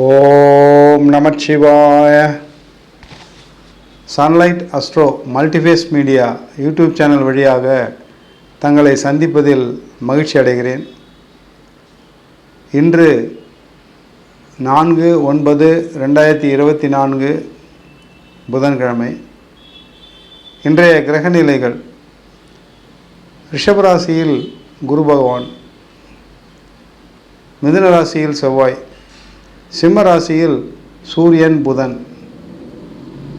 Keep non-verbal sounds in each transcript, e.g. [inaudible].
ஓம் நமச்சிவாய Sunlight Astro Multiphase Media YouTube channel வழியாக தங்களை சந்திப்பதில் மகிழ்ச்சி அடைகிறேன். இன்று நான்கு ஒன்பது ரெண்டாயிரத்தி இருபத்தி நான்கு புதன்கிழமை. இன்றைய கிரகநிலைகள். ரிஷபராசியில் குரு பகவான் மிதுன ராசியில் செவ்வாய் சிம்ம ராசியில் சூரியன் புதன்.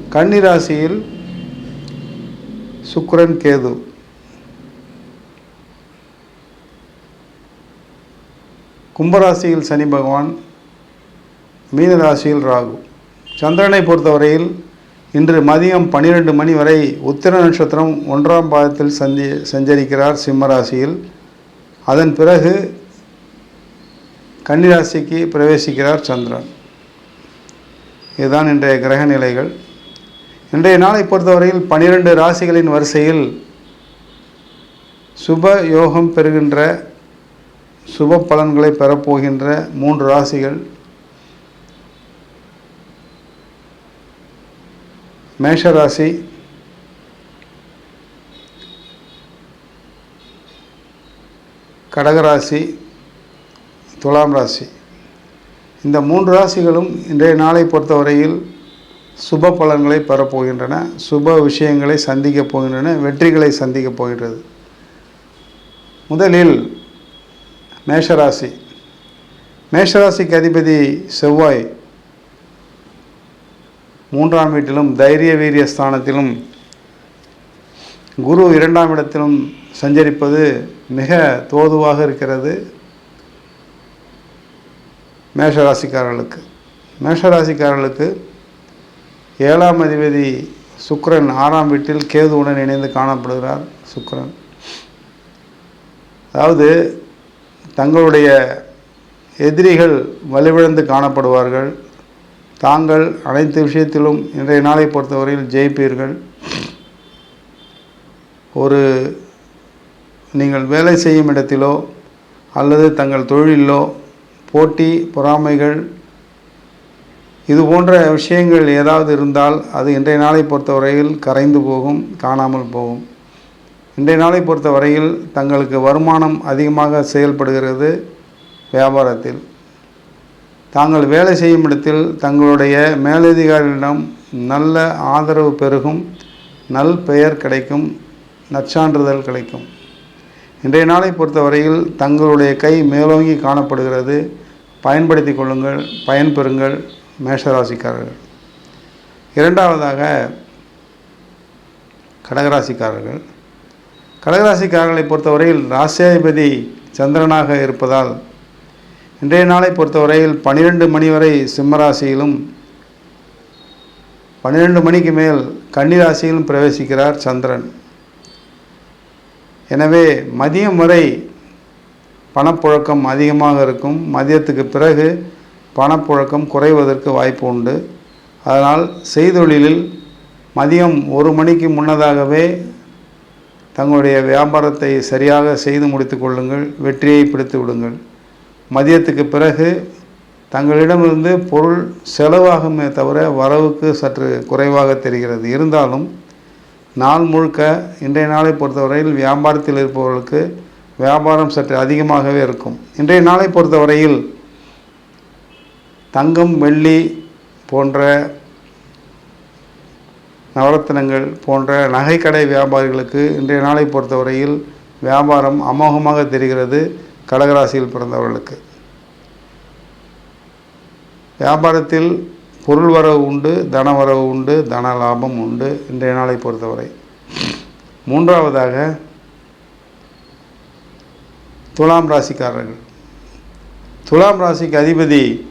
கன்னிராசியில் ராசியில் கேது. கும்பராசியில் சனி பகவான் மீனராசியில் ராகு. சந்திரனை பொறுத்தவரையில் இன்று மதியம் பன்னிரெண்டு மணி வரை உத்திர நட்சத்திரம் ஒன்றாம் பாதத்தில் சந்தி சஞ்சரிக்கிறார் சிம்மராசியில். அதன் பிறகு கன்னிராசிக்கு பிரவேசிக்கிறார் சந்திரன். இதுதான் இன்றைய கிரக நிலைகள். இன்றைய நாளை பொறுத்தவரையில் பனிரெண்டு ராசிகளின் வரிசையில் சுப யோகம் பெறுகின்ற சுப பலன்களை பெறப்போகின்ற மூன்று ராசிகள். மேஷராசி கடகராசி துலாம் ராசி. இந்த மூன்று ராசிகளும் இன்றைய நாளை பொறுத்தவரையில் சுப பலன்களை பெறப்போகின்றன சுப விஷயங்களை சந்திக்கப் போகின்றன. வெற்றிகளை சந்திக்கப் போகின்றது. முதலில் மேஷராசி. மேஷராசிக்கு அதிபதி செவ்வாய் மூன்றாம் வீட்டிலும் தைரிய வீரிய ஸ்தானத்திலும் குரு இரண்டாம் இடத்திலும் சஞ்சரிப்பது மிக தோதுவாக இருக்கிறது. மேஷராசிக்காரர்களுக்கு. மேஷராசிக்காரர்களுக்கு ஏழாம் அதிபதி சுக்கரன் ஆறாம் வீட்டில் கேதுவுடன் இணைந்து காணப்படுகிறார் சுக்கரன். அதாவது தங்களுடைய எதிரிகள் வலுவிழந்து காணப்படுவார்கள். தாங்கள் அனைத்து விஷயத்திலும் இன்றைய நாளை பொறுத்தவரையில் ஜெயிப்பீர்கள். ஒரு நீங்கள் வேலை செய்யும் இடத்திலோ அல்லது தங்கள் தொழிலிலோ போட்டி பொறாமைகள் இது போன்ற விஷயங்கள் ஏதாவது இருந்தால் அது இன்றைய நாளை பொறுத்தவரையில் கரைந்து போகும் காணாமல் போகும். இன்றைய நாளை பொறுத்தவரையில் தங்களுக்கு வருமானம் அதிகமாக செயல்படுகிறது வியாபாரத்தில். தாங்கள் வேலை செய்யும் இடத்தில் தங்களுடைய மேலதிகாரிகளிடம் நல்ல ஆதரவு பெருகும் நல் பெயர் கிடைக்கும் நற்சான்றிதழ் கிடைக்கும். இன்றைய நாளை பொறுத்தவரையில் தங்களுடைய கை மேலோங்கி காணப்படுகிறது. பயன்படுத்தி கொள்ளுங்கள் பயன்பெறுங்கள் மேஷராசிக்காரர்கள். இரண்டாவதாக கடகராசிக்காரர்கள். கடகராசிக்காரர்களை பொறுத்தவரையில் ராசியாதிபதி சந்திரனாக இருப்பதால் இன்றைய நாளை பொறுத்தவரையில் பன்னிரெண்டு மணி வரை சிம்மராசியிலும் பன்னிரெண்டு மணிக்கு மேல் கன்னிராசியிலும் பிரவேசிக்கிறார் சந்திரன். எனவே மதியம் வரை பணப்புழக்கம் அதிகமாக இருக்கும். மதியத்துக்கு பிறகு பணப்புழக்கம் குறைவதற்கு வாய்ப்பு உண்டு. அதனால் செய்தொழிலில் மதியம் ஒரு மணிக்கு முன்னதாகவே தங்களுடைய வியாபாரத்தை சரியாக செய்து முடித்து கொள்ளுங்கள். வெற்றியை பிடித்து விடுங்கள். மதியத்துக்கு பிறகு தங்களிடமிருந்து பொருள் செலவாகுமே தவிர வரவுக்கு சற்று குறைவாக தெரிகிறது. இருந்தாலும் நாள் முழுக்க இன்றைய நாளை பொறுத்தவரையில் வியாபாரத்தில் இருப்பவர்களுக்கு வியாபாரம் சற்று அதிகமாகவே இருக்கும். இன்றைய நாளை பொறுத்தவரையில் தங்கம் வெள்ளி போன்ற நவரத்தினங்கள் போன்ற நகைக்கடை வியாபாரிகளுக்கு இன்றைய நாளை பொறுத்தவரையில் வியாபாரம் அமோகமாக தெரிகிறது கடகராசியில் பிறந்தவர்களுக்கு. வியாபாரத்தில் பொருள் வரவு உண்டு தன வரவு உண்டு தன லாபம் உண்டு இன்றைய நாளை பொறுத்தவரை. மூன்றாவதாக துலாம் ராசிக்காரர்கள். துலாம் ராசிக்கு அதிபதி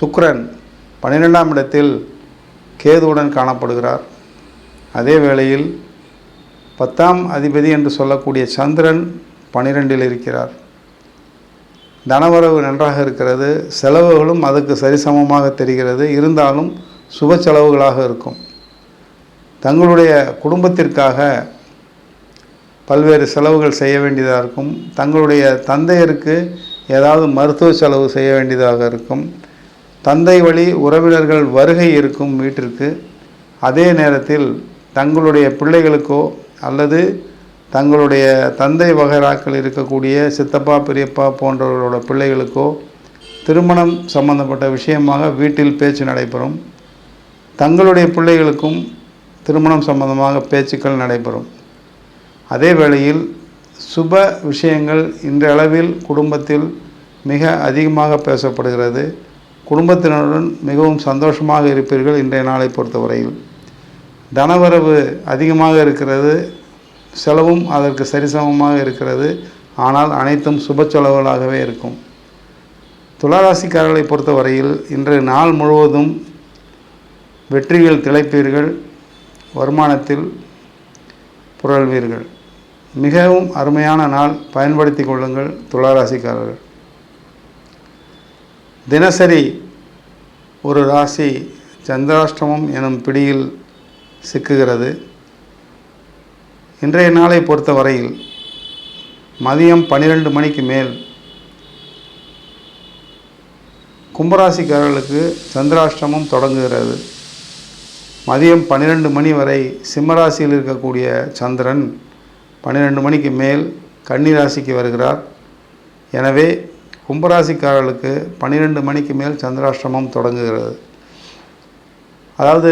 சுக்ரன் பன்னிரெண்டாம் இடத்தில் கேதுவுடன் காணப்படுகிறார். அதே வேளையில் பத்தாம் அதிபதி என்று சொல்லக்கூடிய சந்திரன் பனிரெண்டில் இருக்கிறார். தனவரவு நன்றாக இருக்கிறது. செலவுகளும் அதுக்கு சரிசமமாக தெரிகிறது. இருந்தாலும் சுப செலவுகளாக இருக்கும். தங்களுடைய குடும்பத்திற்காக பல்வேறு செலவுகள் செய்ய வேண்டியதாக இருக்கும். தங்களுடைய தந்தையருக்கு ஏதாவது மருத்துவ செலவு செய்ய வேண்டியதாக இருக்கும். தந்தை வழி உறவினர்கள் வருகை இருக்கும் வீட்டிற்கு. அதே நேரத்தில் தங்களுடைய பிள்ளைகளுக்கோ அல்லது தங்களுடைய தந்தை வகைராக்கள் இருக்கக்கூடிய சித்தப்பா பெரியப்பா போன்றவர்களோட பிள்ளைகளுக்கோ திருமணம் சம்பந்தப்பட்ட விஷயமாக வீட்டில் பேச்சு நடைபெறும். தங்களுடைய பிள்ளைகளுக்கும் திருமணம் சம்பந்தமாக பேச்சுக்கள் நடைபெறும். அதே வேளையில் சுப விஷயங்கள் இன்றளவில் குடும்பத்தில் மிக அதிகமாக பேசப்படுகிறது. குடும்பத்தினருடன் மிகவும் சந்தோஷமாக இருப்பீர்கள் இன்றைய நாளை பொறுத்தவரையில். தனவரவு அதிகமாக இருக்கிறது. செலவும் அதற்கு சரிசமமாக இருக்கிறது. ஆனால் அனைத்தும் சுப செலவுகளாகவே இருக்கும். துளாராசிக்காரர்களை பொறுத்தவரையில் இன்று நாள் முழுவதும் வெற்றிகள் திளைப்பீர்கள். வருமானத்தில் புரள்வீர்கள். மிகவும் அருமையான நாள். பயன்படுத்தி கொள்ளுங்கள் துளாராசிக்காரர்கள். தினசரி ஒரு ராசி சந்திராஷ்டமம் எனும் பிடியில் சிக்குகிறது. இன்றைய நாளை பொறுத்தவரையில் மதியம் பன்னிரெண்டு மணிக்கு மேல் கும்பராசிக்காரர்களுக்கு சந்திராஷ்டமம் தொடங்குகிறது. மதியம் பன்னிரெண்டு மணி வரை சிம்மராசியில் இருக்கக்கூடிய சந்திரன் பன்னிரெண்டு மணிக்கு மேல் கன்னி ராசிக்கு வருகிறார். எனவே கும்பராசிக்காரர்களுக்கு பன்னிரெண்டு மணிக்கு மேல் சந்திராஷ்டமம் தொடங்குகிறது. அதாவது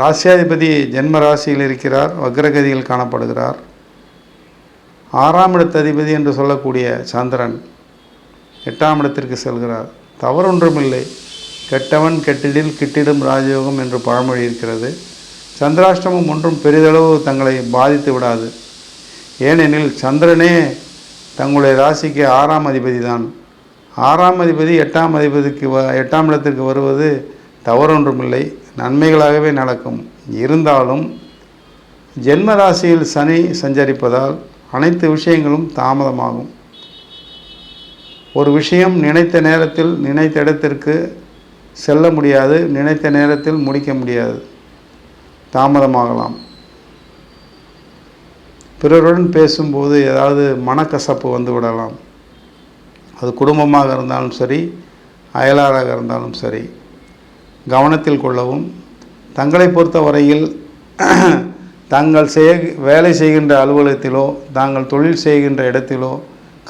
ராசியாதிபதி ஜென்ம ராசியில் இருக்கிறார் வக்ரகதியில் காணப்படுகிறார். ஆறாம் இடத்து அதிபதி என்று சொல்லக்கூடிய சந்திரன் எட்டாம் இடத்திற்கு செல்கிறார். தவறொன்றுமில்லை. கெட்டவன் கெட்டிடில் கிட்டிடும் ராஜயோகம் என்று பழமொழி இருக்கிறது. சந்திராஷ்டமம் ஒன்றும் பெரிதளவு தங்களை பாதித்து விடாது. ஏனெனில் சந்திரனே தங்களுடைய ராசிக்கு ஆறாம் அதிபதி தான் ஆறாம் அதிபதி எட்டாம் அதிபதிக்கு வ எட்டாம் இடத்திற்கு வருவது தவறொன்றுமில்லை. நன்மைகளாகவே நடக்கும். இருந்தாலும் ஜென்ம ராசியில் சனி சஞ்சரிப்பதால் அனைத்து விஷயங்களும் தாமதமாகும். ஒரு விஷயம் நினைத்த நேரத்தில் நினைத்த இடத்திற்கு செல்ல முடியாது. நினைத்த நேரத்தில் முடிக்க முடியாது. தாமதமாகலாம். பிறருடன் பேசும்போது ஏதாவது மனக்கசப்பு வந்து விடலாம். அது குடும்பமாக இருந்தாலும் சரி அயலாராக இருந்தாலும் சரி கவனத்தில் கொள்ளவும். தங்களை பொறுத்த வரையில் [clears throat] தாங்கள் செய் வேலை செய்கின்ற அலுவலகத்திலோ தாங்கள் தொழில் செய்கின்ற இடத்திலோ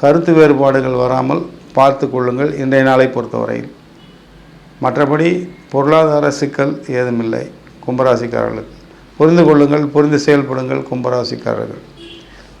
கருத்து வேறுபாடுகள் வராமல் பார்த்து கொள்ளுங்கள் இன்றைய நாளை பொறுத்தவரையில். மற்றபடி பொருளாதார சிக்கல் ஏதுமில்லை கும்பராசிக்காரர்களுக்கு. புரிந்து கொள்ளுங்கள் புரிந்து செயல்படுங்கள் கும்பராசிக்காரர்கள்.